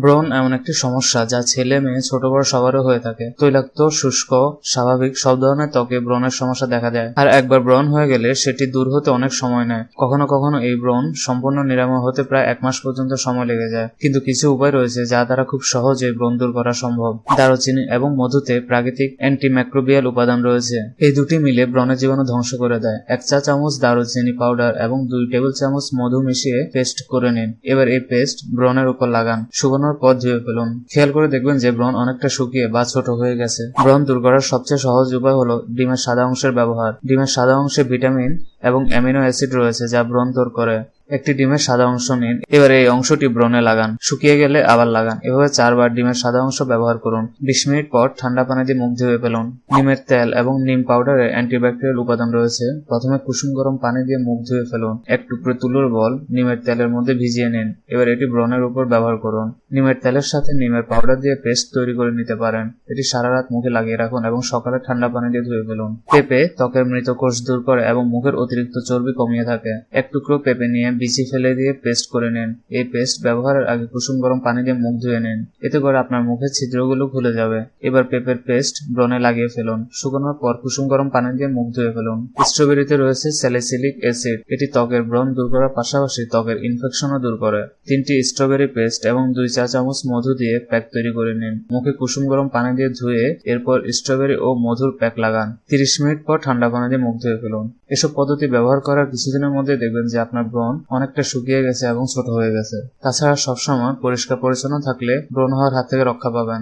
ব্রণ এমন একটি সমস্যা যা ছেলে, মেয়ে, ছোট বড় সবারও হয়ে থাকে। তৈলাক্ত, শুষ্ক, স্বাভাবিক সব ধরনের ত্বকে ব্রণের সমস্যা দেখা যায় আর একবার ব্রণ হয়ে গেলে সেটি দূর হতে অনেক সময় নেয়। কখনো কখনো এই ব্রণ সম্পূর্ণ নিরাময় হতে প্রায় এক মাস পর্যন্ত সময় লেগে যায়। কিন্তু কিছু উপায় রয়েছে যা দ্বারা খুব সহজে ব্রণ দূর করা সম্ভব। দারুচিনি এবং মধুতে প্রাকৃতিক অ্যান্টিম্যাক্রোবিয়াল উপাদান রয়েছে। এই দুটি মিলে ব্রণের জীবাণু ধ্বংস করে দেয়। এক চা চামচ দারুচিনি পাউডার এবং দুই টেবিল চামচ মধু মিশিয়ে পেস্ট করে নিন। এবার এই পেস্ট ব্রণের উপর লাগান। শুকানোর পর ধুয়ে ফেলুন খেয়াল করে দেখবেন যে ব্রণ অনেকটা শুকিয়ে বা ছোট হয়ে গেছে। ব্রণ দূর করার সবচেয়ে সহজ উপায় হলো ডিমের সাদা অংশের ব্যবহার। ডিমের সাদা অংশে ভিটামিন এবং অ্যামিনো অ্যাসিড রয়েছে যা ব্রণ দূর করে। একটি ডিমের সাদা অংশ নিন, এবার এই অংশটি ব্রণে লাগান। শুকিয়ে গেলে আবার লাগান। এভাবে চারবার ডিমের সাদা অংশ ব্যবহার করুন। বিশ মিনিট পর ঠান্ডা পানি দিয়ে মুখ ধুয়ে ফেলুন। নিমের তেল এবং নিম পাউডারে অ্যান্টিব্যাকটেরিয়াল উপাদান রয়েছে। প্রথমে কুসুম গরম পানি দিয়ে মুখ ধুয়ে ফেলুন। এক টুকরো তুলোর বল নিমের তেলের মধ্যে ভিজিয়ে নিন। এবার এটি ব্রণের উপর ব্যবহার করুন। নিমের তেলের সাথে নিমের পাউডার দিয়ে পেস্ট তৈরি করে নিতে পারেন। এটি সারা রাত মুখে লাগিয়ে রাখুন এবং সকালে ঠান্ডা পানি দিয়ে ধুয়ে ফেলুন। পেঁপে ত্বকের মৃত কোষ দূর করে এবং মুখের অতিরিক্ত চর্বি কমিয়ে থাকে। এক টুকরো পেঁপে নিয়ে বিচি ফেলে দিয়ে পেস্ট করে নিন। এই পেস্ট ব্যবহারের আগে কুসুম গরম পানি দিয়ে মুখ ধুয়ে নিন। এতে করে আপনার মুখের ছিদ্রগুলো খুলে যাবে। এবার পেঁপের পেস্ট ব্রণে লাগিয়ে ফেলুন। শুকানোর পর কুসুম গরম পানি দিয়ে মুখ ধুয়ে ফেলুন। স্ট্রবেরিতে রয়েছে স্যালিসিলিক অ্যাসিড এটি ত্বকের ব্রণ দূর করার পাশাপাশি ত্বকের ইনফেকশনও দূর করে। তিনটি স্ট্রবেরি পেস্ট এবং দুই চা চামচ মধু দিয়ে প্যাক তৈরি করে নিন। মুখে কুসুম গরম পানি দিয়ে ধুয়ে এরপর স্ট্রবেরি ও মধুর প্যাক লাগান। তিরিশ মিনিট পর ঠান্ডা পানি দিয়ে মুখ ধুয়ে ফেলুন। এসব পদ্ধতি ব্যবহার করার কিছুদিনের মধ্যে দেখবেন যে আপনার ব্রণ অনেকটা শুকিয়ে গেছে এবং ছোট হয়ে গেছে। তাছাড়া সবসময় পরিষ্কার পরিচ্ছন্ন থাকলে ব্রণ হওয়ার হাত থেকে রক্ষা পাবেন।